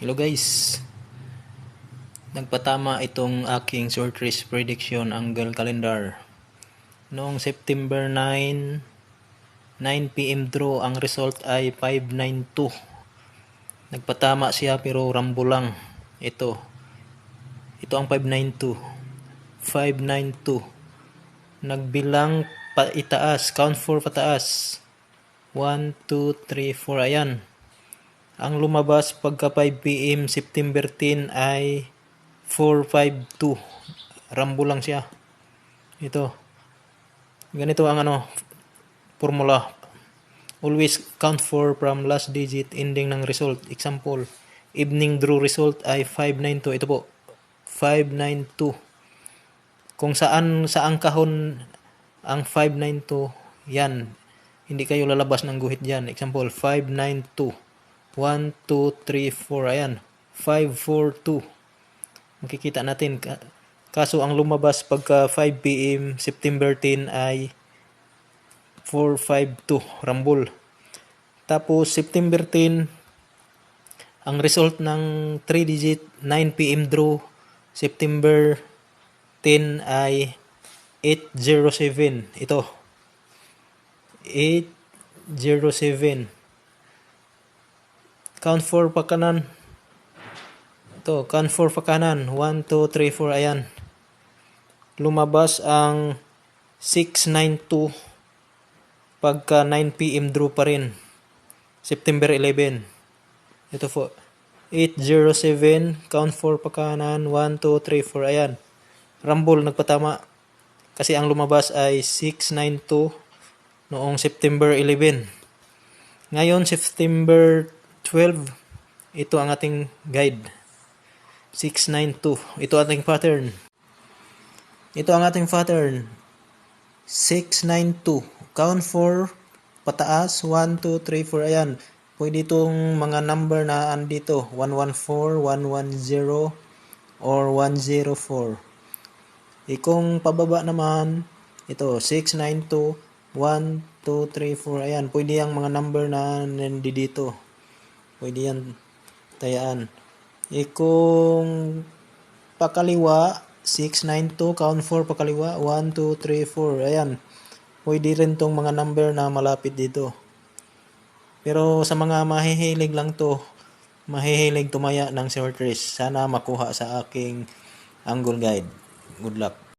Hello guys. Nagpatama itong aking short race prediction angle calendar. Noong September 9, 9 PM draw ang result ay 592. Nagpatama siya pero rambo lang. Ito. Ito ang 592. 592. Nagbilang pa itaas, count 4 pataas. 1 2 3 4 ayan. Ang lumabas pagka 5 PM September 10 ay 452. Rambo lang siya. Ito. Ganito ang ano formula. Always count 4 from last digit ending ng result. Example, evening draw result ay 592. Ito po. 592. Kung saan saan kahon ang 592, yan. Hindi kayo lalabas ng guhit diyan. Example, 592. 1, 2, 3, 4. Ayan. 5, 4, 2. Makikita natin. Kaso ang lumabas pagka 5 p.m. September 10 ay 4, 5, 2. Rambol. Tapos September 10, ang result ng 3 digit 9 p.m. draw September 10 ay 807. Ito. 807. Count 4 pa kanan. Ito, count 4 pa kanan. 1, 2, 3, 4. Ayan. Lumabas ang 692 pagka 9 p.m. draw pa rin. September 11. Ito po. 807. Count 4 pa kanan. 1, 2, 3, 4. Ayan. Rumble nagpatama. Kasi ang lumabas ay 692 noong September 11. Ngayon, September 12, ito ang ating guide. 692. Ito ating pattern. Ito ang ating pattern. 692. Count 4 pataas. 1, 2, 3, 4. Ayan. Pwede itong mga number na andito. 114, 110, or 104. E kung pababa naman, ito, 692, 1, 2, 3, 4. Ayan, pwede yung mga number na nandito. Pwede yan tayaan. E kung pakaliwa, 692, count 4 pakaliwa, 1, 2, 3, 4. Ayan, pwede rin tong mga number na malapit dito. Pero sa mga mahihilig lang to, mahihilig tumaya ng short race. Sana makuha sa aking angle guide. Good luck.